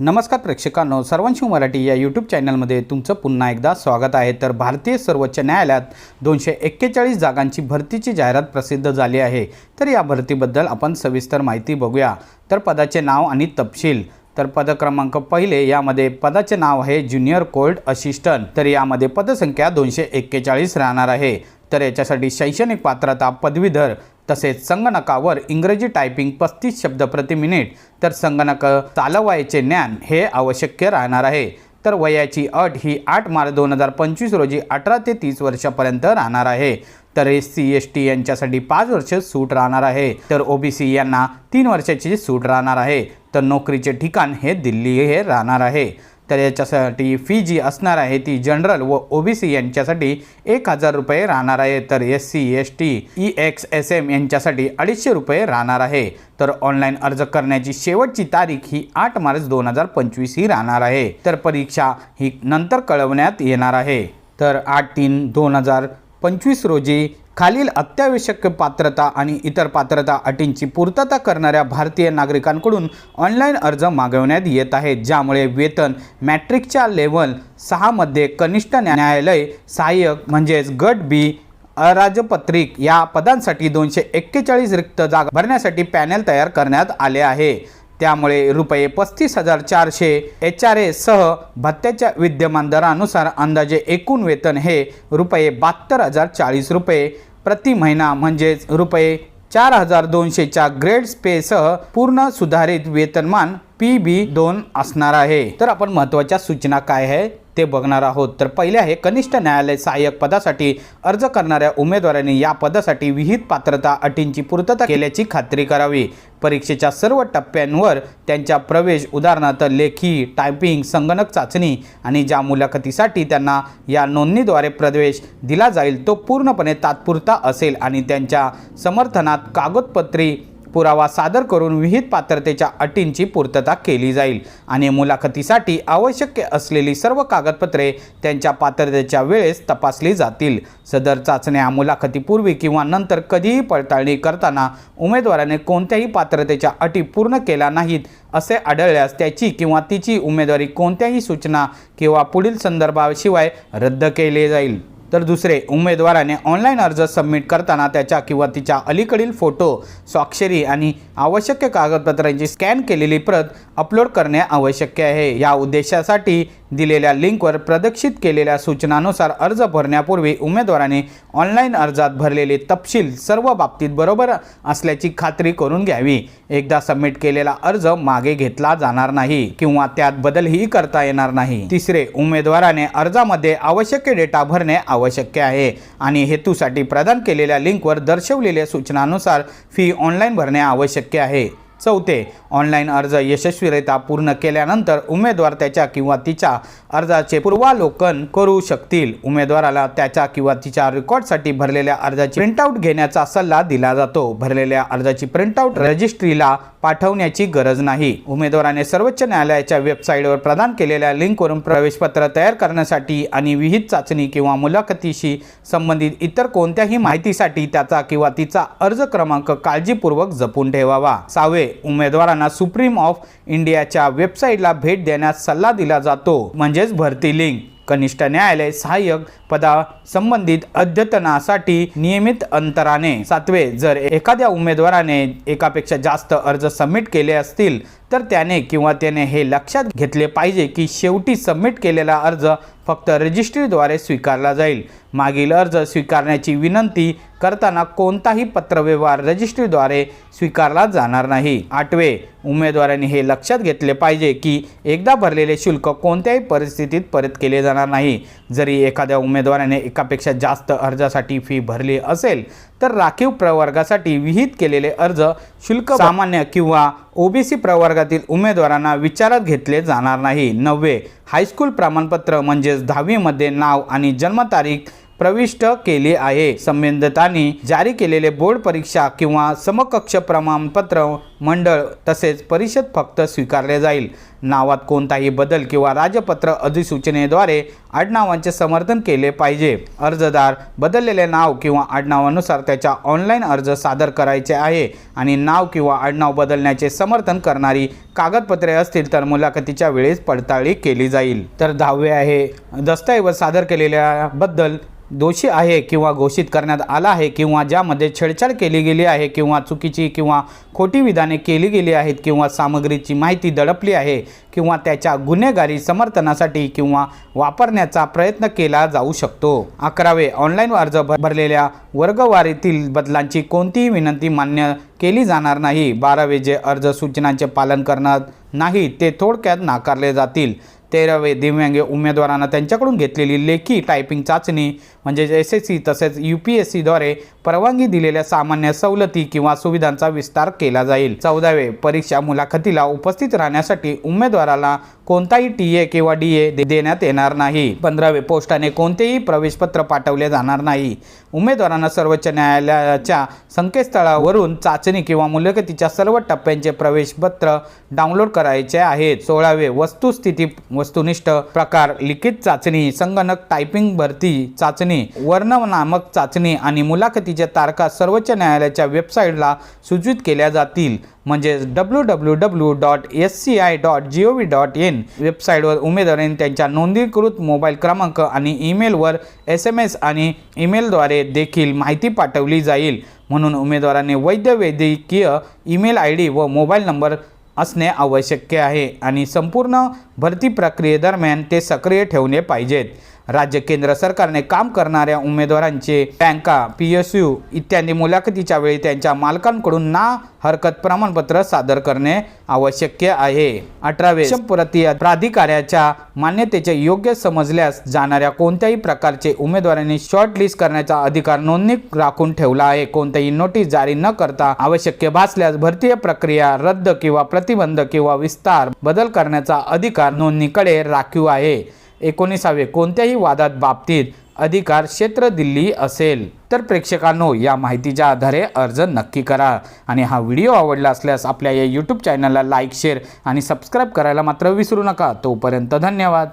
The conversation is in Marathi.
नमस्कार प्रेक्षकांनो सर्वांशी मराठी या यूट्यूब चॅनलमध्ये तुमचं पुन्हा एकदा स्वागत आहे. तर भारतीय सर्वोच्च न्यायालयात दोनशे एक्केचाळीस जागांची भरतीची जाहिरात प्रसिद्ध झाली आहे. तर या भरतीबद्दल आपण सविस्तर माहिती बघूया. तर पदाचे नाव आणि तपशील. तर पद क्रमांक पहिले यामध्ये पदाचे नाव आहे ज्युनियर कोर्ट असिस्टंट. तर यामध्ये पदसंख्या दोनशे एक्केचाळीस राहणार आहे. तर याच्यासाठी शैक्षणिक पात्रता पदवीधर तसेच संगणकावर इंग्रजी टायपिंग पस्तीस शब्द प्रति मिनिट तर संगणक चालवायचे ज्ञान हे आवश्यक राहणार आहे. तर वयाची अट ही आठ मार्च दोन हजार पंचवीस रोजी अठरा ते तीस वर्षापर्यंत राहणार आहे. तर एस सी एस टी यांच्यासाठी पाच वर्ष सूट राहणार आहे. तर ओबीसी यांना तीन वर्षाची सूट राहणार आहे. तर नोकरीचे ठिकाण हे दिल्ली हे राहणार आहे. तर याच्यासाठी फी जी असणार आहे ती जनरल व ओबीसी यांच्यासाठी एक हजार रुपये राहणार आहे. तर S C S T E X S M यांच्यासाठी अडीचशे रुपये राहणार आहे. तर ऑनलाईन अर्ज करण्याची शेवटची तारीख ही आठ मार्च दोन हजार पंचवीस ही राहणार आहे. तर परीक्षा ही नंतर कळवण्यात येणार आहे. तर आठ तीन दोन हजार पंचवीस रोजी खालील अत्यावश्यक पात्रता आणि इतर पात्रता अटींची पूर्तता करणाऱ्या भारतीय नागरिकांकडून ऑनलाईन अर्ज मागवण्यात येत आहेत ज्यामुळे वेतन मॅट्रिकच्या लेवल सहामध्ये कनिष्ठ न्यायालय सहाय्यक म्हणजेच गट बी अराजपत्रिक या पदांसाठी दोनशे एक्केचाळीस रिक्त जागा भरण्यासाठी पॅनेल तयार करण्यात आले आहे. त्यामुळे रुपये पस्तीस हजार चारशे एच आर एसह भत्त्याच्या विद्यमान दरानुसार अंदाजे एकूण वेतन हे रुपये बहात्तर हजार चाळीस रुपये. प्रति महिना म्हणजेच रुपये चार हजार दोनशेच्या ग्रेड स्पेसह पूर्ण सुधारित वेतनमान पी बी दोन असणार आहे. तर आपण महत्त्वाच्या सूचना काय आहे ते बघणार आहोत. तर पहिले आहे कनिष्ठ न्यायालय सहाय्यक पदासाठी अर्ज करणाऱ्या उमेदवारांनी या पदासाठी विहित पात्रता अटींची पूर्तता केल्याची खात्री करावी. परीक्षेच्या सर्व टप्प्यांवर त्यांच्या प्रवेश उदाहरणार्थ लेखी टायपिंग संगणक चाचणी आणि ज्या मुलाखतीसाठी त्यांना या नोंदणीद्वारे प्रवेश दिला जाईल तो पूर्णपणे तात्पुरता असेल आणि त्यांच्या समर्थनात कागदपत्री पुरावा सादर करून विहित पात्रतेच्या अटींची पूर्तता केली जाईल. आणि मुलाखतीसाठी आवश्यक असलेली सर्व कागदपत्रे त्यांच्या पात्रतेच्या वेळेस तपासली जातील. सदर चाचण्या मुलाखतीपूर्वी किंवा नंतर कधीही पडताळणी करताना उमेदवाराने कोणत्याही पात्रतेच्या अटी पूर्ण केल्या नाहीत असे आढळल्यास त्याची किंवा तिची उमेदवारी कोणत्याही सूचना किंवा पुढील संदर्भाशिवाय रद्द केले जाईल. तर दुसरे उमेदवाराने ऑनलाईन अर्ज सबमिट करताना त्याच्या किंवा तिच्या अलीकडील फोटो स्वाक्षरी आणि आवश्यक कागदपत्रांची स्कॅन केलेली प्रत अपलोड करणे आवश्यक आहे. या उद्देशासाठी दिलेल्या लिंकवर प्रदर्शित केलेल्या सूचनानुसार अर्ज भरण्यापूर्वी उमेदवाराने ऑनलाईन अर्जात भरलेले तपशील सर्व बाबतीत बरोबर असल्याची खात्री करून घ्यावी. एकदा सबमिट केलेला अर्ज मागे घेतला जाणार नाही किंवा त्यात बदलही करता येणार नाही. तिसरे उमेदवाराने अर्जामध्ये आवश्यक डेटा भरणे आवश्यक आहे आणि हेतूसाठी प्रदान केलेल्या लिंकवर दर्शवलेल्या सूचनानुसार फी ऑनलाईन भरणे आवश्यक आहे. चौथे ऑनलाईन अर्ज यशस्वीरित्या पूर्ण केल्यानंतर उमेदवार त्याच्या किंवा तिच्या अर्जाचे पूर्वालोकन करू शकतील. उमेदवाराला त्याच्या किंवा तिच्या रेकॉर्डसाठी भरलेल्या अर्जाची प्रिंटआउट घेण्याचा सल्ला दिला जातो. भरलेल्या अर्जाची प्रिंटआउट रजिस्ट्रीला पाठवण्याची गरज नाही. उमेदवाराने सर्वोच्च न्यायालयाच्या वेबसाईटवर प्रदान केलेल्या लिंकवरून प्रवेशपत्र तयार करण्यासाठी आणि विहित चाचणी किंवा मुलाखतीशी संबंधित इतर कोणत्याही माहितीसाठी त्याचा किंवा तिचा अर्ज क्रमांक काळजीपूर्वक जपून ठेवावा. सावे उमेदवारांना सुप्रीम ऑफ इंडियाच्या वेबसाईटला भेट देण्यास सल्ला दिला जातो. म्हणजेच भरती लिंक. कनिष्ठ न्यायालय सहाय्यक पदा संबंधित अद्यतनासाठी नियमित अंतराने. सातवे जर एखाद्या उमेदवाराने एकापेक्षा जास्त अर्ज सबमिट केले असतील तर त्याने किंवा त्याने हे लक्षात घेतले पाहिजे की शेवटी सबमिट केलेला अर्ज फक्त रजिस्ट्रीद्वारे स्वीकारला जाईल. मागील अर्ज स्वीकारण्याची विनंती करताना कोणताही पत्रव्यवहार रजिस्ट्रीद्वारे स्वीकारला जाणार नाही. आठवे उमेदवारांनी हे लक्षात घेतले पाहिजे की एकदा भरलेले शुल्क कोणत्याही परिस्थितीत परत केले जाणार नाही. जरी एखाद्या उमेदवाराने एकापेक्षा जास्त अर्जासाठी फी भरली असेल तर राखीव प्रवर्गासाठी विहित केलेले अर्ज शुल्क सामान्य किंवा ओबीसी विभागातील उमेदवारांना विचारात घेतले जाणार नाही. नववे हायस्कूल प्रमाणपत्र म्हणजेच दहावीमध्ये नाव आणि जन्मतारीख प्रविष्ट केली आहे. संबंधितांनी जारी केलेले बोर्ड परीक्षा किंवा समकक्ष प्रमाणपत्र मंडळ तसेच परिषद फक्त स्वीकारले जाईल. नावात कोणताही बदल किंवा राजपत्र अधिसूचनेद्वारे आडनावांचे समर्थन केले पाहिजे. अर्जदार बदललेले नाव किंवा आडनावानुसार त्याच्या ऑनलाईन अर्ज सादर करायचे आहे आणि नाव किंवा आडनाव बदलण्याचे समर्थन करणारी कागदपत्रे असतील तर मुलाखतीच्या वेळेस पडताळणी केली जाईल. तर दहावे आहे दस्तऐवज सादर केलेल्याबद्दल दोषी आहे किंवा घोषित करण्यात आला आहे किंवा ज्यामध्ये छेडछाड केली गेली आहे किंवा चुकीची किंवा खोटी विधाने केली गेली आहेत किंवा सामग्रीची माहिती दडपली आहे किंवा त्याच्या गुन्हेगारी समर्थनासाठी किंवा वापरण्याचा प्रयत्न केला जाऊ शकतो. अकरावे ऑनलाईन अर्ज भरलेल्या वर्गवारीतील बदलांची कोणतीही विनंती मान्य केली जाणार नाही. बारावे जे अर्ज सूचनांचे पालन करणार नाही ते थोडक्यात नाकारले जातील. तेरावे दिव्यांग उमेदवारांना त्यांच्याकडून घेतलेली लेखी टायपिंग चाचणी म्हणजेच एस एस सी तसेच यू पी एस सीद्वारे परवानगी दिलेल्या सामान्य सवलती किंवा सुविधांचा विस्तार केला जाईल. चौदावे परीक्षा मुलाखतीला उपस्थित राहण्यासाठी उमेदवाराला कोणताही टी ए किंवा डी ए देण्यात येणार नाही. पंधरावे पोस्टाने कोणतेही प्रवेशपत्र पाठवले जाणार नाही. उमेदवारांना सर्वोच्च न्यायालयाच्या संकेतस्थळावरून चाचणी किंवा मुलाखतीच्या सर्व टप्प्यांचे प्रवेशपत्र डाउनलोड करायचे आहेत. सोळावे वस्तुस्थिती वस्तुनिष्ठ प्रकार लिखित चाचणी संगणक टायपिंग भरती चाचणी वर्णनामक चाचणी आणि मुलाखतीच्या तारखा सर्वोच्च न्यायालयाच्या वेबसाईटला सूचित केल्या जातील. म्हणजेच W W W dot S C I dot G O V dot in वेबसाईटवर उमेदवारांनी त्यांच्या नोंदणीकृत मोबाईल क्रमांक आणि ईमेलवर एस एम एस आणि ईमेलद्वारे देखील माहिती पाठवली जाईल. म्हणून उमेदवारांनी वैद्य वैद्यकीय ईमेल आय डी व मोबाईल नंबर असणे आवश्यक आहे आणि संपूर्ण भरती प्रक्रियेदरम्यान ते सक्रिय ठेवणे पाहिजेत. राज्य केंद्र सरकारने काम करणाऱ्या उमेदवारांचे बँका पी एस यू इत्यादी मुलाखतीच्या वेळी त्यांच्या मालकांकडून ना हरकत प्रमाणपत्र सादर करणे आवश्यक आहे. अठरावे प्रति प्राधिकाऱ्याच्या मान्यतेचे योग्य समजल्यास जाणाऱ्या कोणत्याही प्रकारचे उमेदवारांनी शॉर्ट लिस्ट करण्याचा अधिकार नोंदणी राखून ठेवला आहे. कोणतीही नोटीस जारी न करता आवश्यक भासल्यास भरतीय प्रक्रिया रद्द किंवा प्रतिबंध किंवा विस्तार बदल करण्याचा अधिकार नोंदणीकडे राखीव आहे. एकोणीसावे कोणत्याही वादात बाबतीत अधिकार क्षेत्र दिल्ली असेल. तर प्रेक्षकांनो या माहितीच्या आधारे अर्ज नक्की करा आणि हा व्हिडिओ आवडला असल्यास आपल्या या यूट्यूब चॅनलला लाईक शेअर आणि सबस्क्राईब करायला मात्र विसरू नका. तोपर्यंत धन्यवाद.